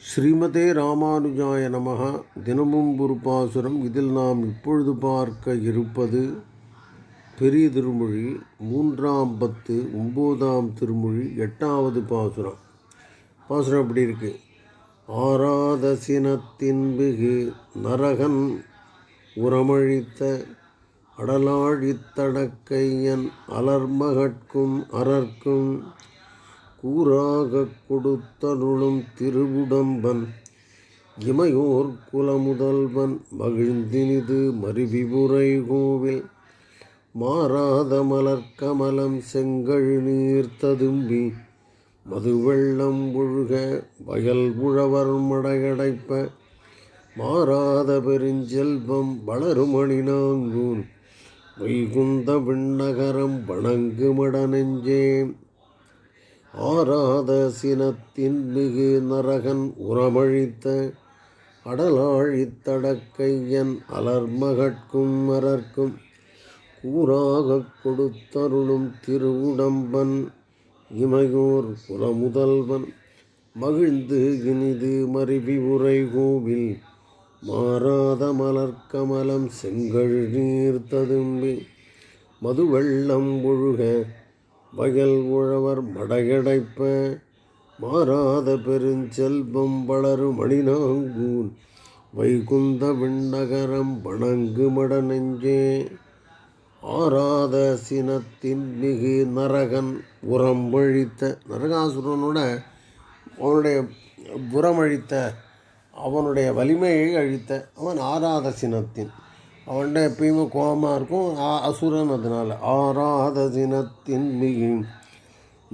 ஸ்ரீமதே ராமானுஜாய நமக தினமும் ஒரு பாசுரம் இதில் நாம் இப்பொழுது பார்க்க இருப்பது பெரிய திருமொழி மூன்றாம் பத்து ஒம்போதாம் திருமொழி எட்டாவது பாசுரம். பாசுரம் அப்படி இருக்கு? ஆராத சினத்தின் நரகன் உரமழித்த அடலாழித்தடக்கையன் அலர்மகட்கும் அரர்க்கும் கூறாக கொடுத்தருளும் திருவுடம்பன் இமையோர் குலமுதல்வன் மகிழ்ந்தினிது மருவிபுரை கோவில் மாறாத மலர்க்கமலம் செங்கழ் நீர் ததும்பி மதுவெள்ளம் ஒழுக வயல் உழவர் மடையடைப்ப. மாறாத பெருஞ்செல்வம் வளருமணி நாங்கூன் வைகுந்த விண்ணகரம் வணங்குமட நெஞ்சே ஆராத சினத்தின் மிகு நரகன் உரமழித்த அடலாழித்தடக்கையன் அலர்மகட்கும் மரர்க்கும் கூறாகக் கொடுத்தருளும் திருவுடம்பன் இமையோர் குலமுதல்வன் மகிழ்ந்து இனிது மருவி உரை கோவில் மாறாத மலர்க்கமலம் செங்கழ் நீர் ததும்பி மதுவெள்ளம் ஒழுக வயல் உழவர் மடையடைப்ப மாறாத பெருஞ்செல்வம் வளரும் மணிநாங்கூன் வைகுந்த விண்ணகரம் வணங்கு மட நெஞ்சே ஆராத சினத்தின் மிகு நரகன் உரம் அழித்த நரகாசுரனோட அவனுடைய புறமழித்த அவனுடைய வலிமையை அழித்த அவன் ஆராத சினத்தின். அவன்கிட்ட எப்பயுமே கோபமாக இருக்கும். ஆ- அசுரன் அதனால். ஆராத தினத்தின் மிகின்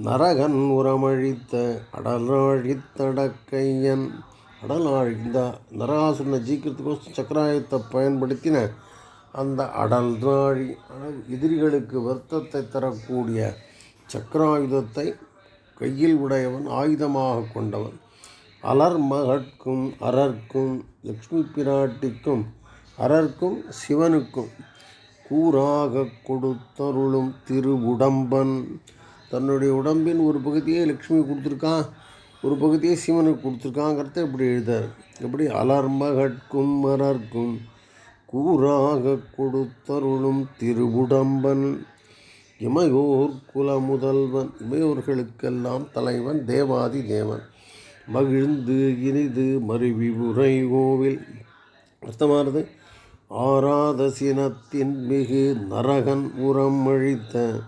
நரகன் உரமழித்த அடலாழித்தடக்கையன். அடலாழி இந்த நரகாசுரனை ஜீக்கிறதுக்கோசம் சக்கராயத்தை பயன்படுத்தின அந்த அடல் நாழி எதிரிகளுக்கு வருத்தத்தை தரக்கூடிய சக்கராயுதத்தை கையில் உடையவன் ஆயுதமாக கொண்டவன். அலர் மகட்கும் அரர்க்கும் லக்ஷ்மி பிராட்டிக்கும் அரற்கும் சிவனுக்கும் கூறாக கொடுத்தருளும் திருவுடம்பன். தன்னுடைய உடம்பின் ஒரு பகுதியை லக்ஷ்மி கொடுத்துருக்கான் ஒரு பகுதியை சிவனுக்கு கொடுத்துருக்காங்கிறத இப்படி எழுதார் எப்படி? அலர்மகட்கும் மகட்கும் கூறாக கொடுத்தருளும் திருவுடம்பன். இமையோர் குல முதல்வன் இமையோர்களுக்கெல்லாம் தலைவன் தேவாதி தேவன். மகிழ்ந்து இனிது மருவி உரை கோவில் அர்த்தமானது? ஆராத சினத்தின் மிகு நரகன் உரம் அழித்த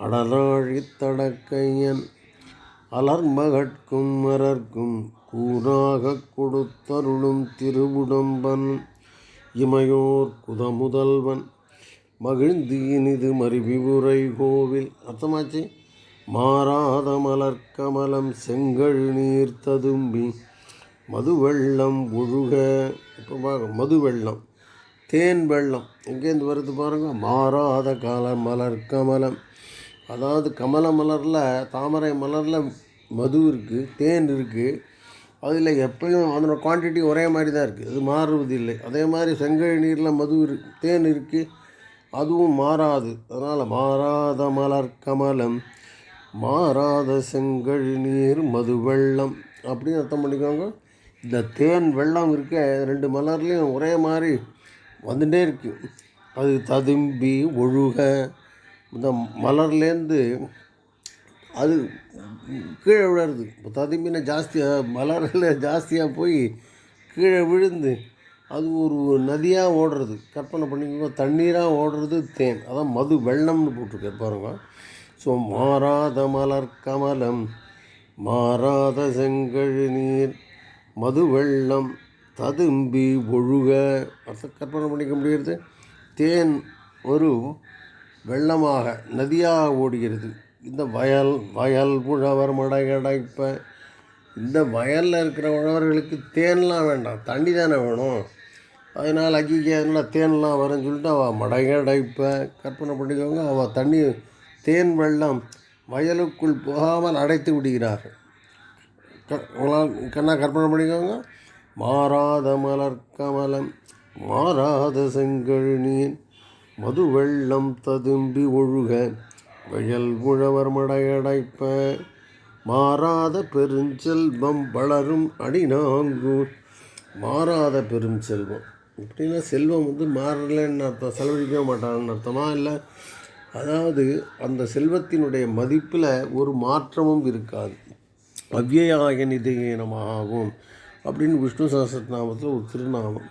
அடலாழித்தடக்கையன் அலர்மகட்கும் மரர்க்கும் கூறாக கொடுத்தருளும் திருவுடம்பன் இமையோர் குதமுதல்வன் மகிழ்ந்து இனிது மருவிபுரை கோவில். அர்த்தமாச்சு? மாறாத கமலம் செங்கழிநீர் நீர் ததும்பி மது வெள்ளம் ஒழுக இப்போ மது வெள்ளம் தேன் வெள்ளம். எங்கேருந்து வருது பாருங்கள் மாறாத கால மலர் கமலம். அதாவது கமல மலரில் தாமரை மலரில் மது இருக்குது தேன் இருக்குது அதில் எப்பயும் அதனோட குவான்டிட்டி ஒரே மாதிரி தான் இருக்குது அது மாறுவதில்லை அதே மாதிரி செங்கல் நீரில் மது இரு தேன் இருக்குது அதுவும் மாறாது. அதனால் மாறாத மலர் கமலம் மாறாத செங்கல் நீர் மது வெள்ளம் அப்படின்னு அர்த்தம் பண்ணிக்கோங்க. இந்த தேன் வெள்ளம் இருக்க ரெண்டு மலர்லேயும் ஒரே மாதிரி வந்துட்டே இருக்கு. அது ததும்பி ஒழுக இந்த மலர்லேருந்து அது கீழே விழுறது. இப்போ ததும்பின ஜாஸ்தியாக மலரில் ஜாஸ்தியாக போய் கீழே விழுந்து அது ஒரு நதியாக ஓடுறது. கற்பனை பண்ணிக்கோங்க தண்ணீராக ஓடுறது தேன். அதான் மது வெள்ளம்னு போட்டிருக்காரு பாருங்க. ஸோ மாறாத மலர் கமலம் மாறாத செங்கழு நீர் மது வெள்ளம் ததும்பி ஒழுக. அர்த்தம் கற்பனை பண்ணிக்க முடிகிறது. தேன் ஒரு வெள்ளமாக நதியாக ஓடுகிறது. இந்த வயல் வயல் உழவர் மடையடைப்ப. இந்த வயலில் இருக்கிற உழவர்களுக்கு தேன்லாம் வேண்டாம். தண்ணி தானே வேணும். அதனால் அக்கிக்கு என்ன தேன்லாம் வரும்னு சொல்லிட்டு அவள் மடையடைப்ப. கற்பனை பண்ணிக்கோங்க. அவள் தண்ணி தேன் வெள்ளம் வயலுக்குள் போகாமல் அடைத்து விடுகிறார் க- உங்களால் கண்ணா கற்பனை பண்ணிக்கோங்க. மாறாத மலர்கமலம் மாறாத செங்கழ் நீர் மது வெள்ளம் ததும்பி ஒழுக வயல் உழவர் மடையடைப்ப மாறாத பெருஞ்செல்வம் வளரும் அடிநாங்கூர். மாறாத பெரும் செல்வம் இப்படின்னா செல்வம் வந்து மாறலைன்னு அர்த்தம் செலவழிக்க மாட்டாங்கன்னு அர்த்தமா இல்லை? அதாவது அந்த செல்வத்தினுடைய மதிப்பில் ஒரு மாற்றமும் இருக்காது. அவ்யயாய நிதியனமாகும். அப்படின்னு விஷ்ணு சஹஸ்ரநாமத்தில் ஒரு திருநாமம்.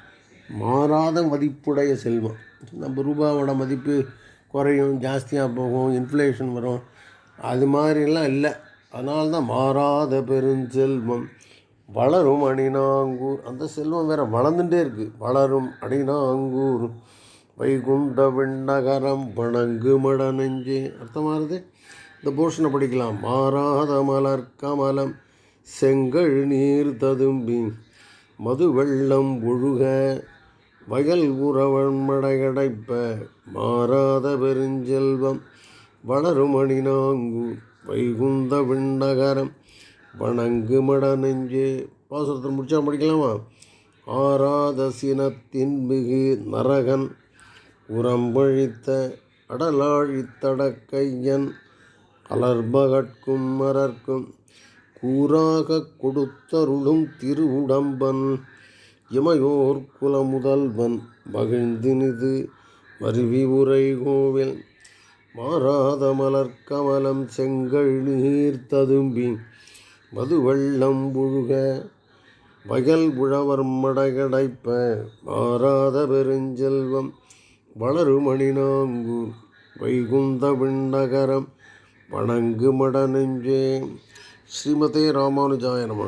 மாறாத மதிப்புடைய செல்வம். நம்ம ரூபாவோட மதிப்பு குறையும் ஜாஸ்தியாக போகும் இன்ஃப்ளேஷன் வரும். அது மாதிரிலாம் இல்லை. அதனால தான் மாறாத பெருஞ்செல்வம். வளரும் அணினாங்கூர் அந்த செல்வம் வேற வளர்ந்துட்டே இருக்குது வளரும் அணினாங்கூர் வைகுண்ட விண்ணகரம் வணங்கு மட நெஞ்சே அர்த்தமாகுது இந்த போர்ஷனை படிக்கலாம். மாறாத மலர் கமலம் செங்கல் நீர் ததும்பி மது வெள்ளம் ஒழுக வயல் உறவன்மடையடைப்ப மாறாத பெருஞ்செல்வம் வளருமணி நாங்கு வைகுந்த விண்ணகரம் வணங்கு மட நெஞ்சே பாசுரத்தில் முடிச்சா முடிக்கலாமா ஆராத சினத்தின் மிகு நரகன் உரம்பழித்த அடலாழித்தடக்கையன் அலர்பகட்கும் மரர்க்கும் கூறாக கொடுத்தருளும் திருவுடம்பன் இமையோர் குலமுதல்வன் மகிழ்ந்தினிது மருவி உரை கோவில் மாறாத மலர் கமலம் செங்கல் நீர் ததும்பி மதுவெள்ளம் புழுக வயல் உழவர் மடகடைப்ப மாறாத பெருஞ்செல்வம் வளருமணி வளருமணினாங்கூர் வைகுந்த விண்ணகரம் வணங்கு மட நெஞ்சே ஸ்ரீமதே ராமானுஜாய நம